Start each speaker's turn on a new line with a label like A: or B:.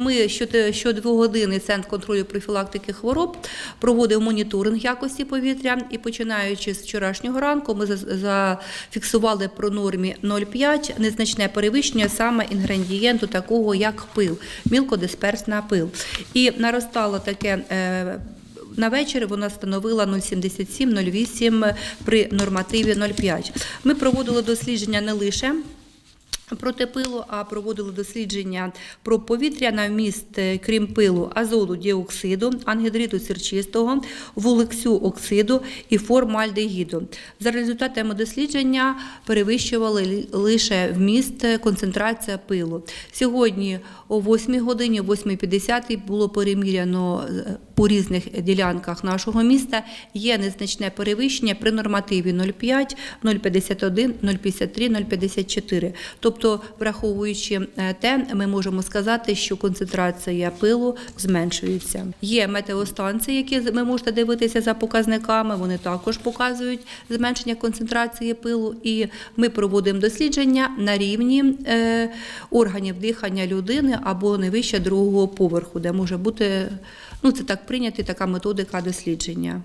A: Ми щото- щодвогодини Центр контролю профілактики хвороб проводив моніторинг якості повітря і починаючи з вчорашнього ранку ми за- зафіксували про нормі 0,5 незначне перевищення саме інгредієнту такого як пил, мілкодисперсна пил. І наростало таке. е, на вечір вона становила 0,77-0,8 при нормативі 0,5. Ми проводили дослідження не лише проти пилу, а проводили дослідження про повітря на вміст, е, крім пилу, азоту діоксиду, ангідриту сірчистого, вулексю оксиду і формальдегіду. За результатами дослідження перевищували лише вміст е, концентрація пилу. Сьогодні о 8 годині, о 8.50 було переміряно е, по різних ділянках нашого міста. Є незначне перевищення при нормативі 0,5, 0,51, 0,53, 0,54. Тобто, враховуючи е, те, ми можемо сказати, що концентрація пилу зменшується. Є метеостанції, які ви можете дивитися за показниками. Вони також показують зменшення концентрації пилу. І ми проводимо дослідження на рівні е, органів дихання людини або не вище другого поверху, де може бути ну це так прийнято, така методика дослідження.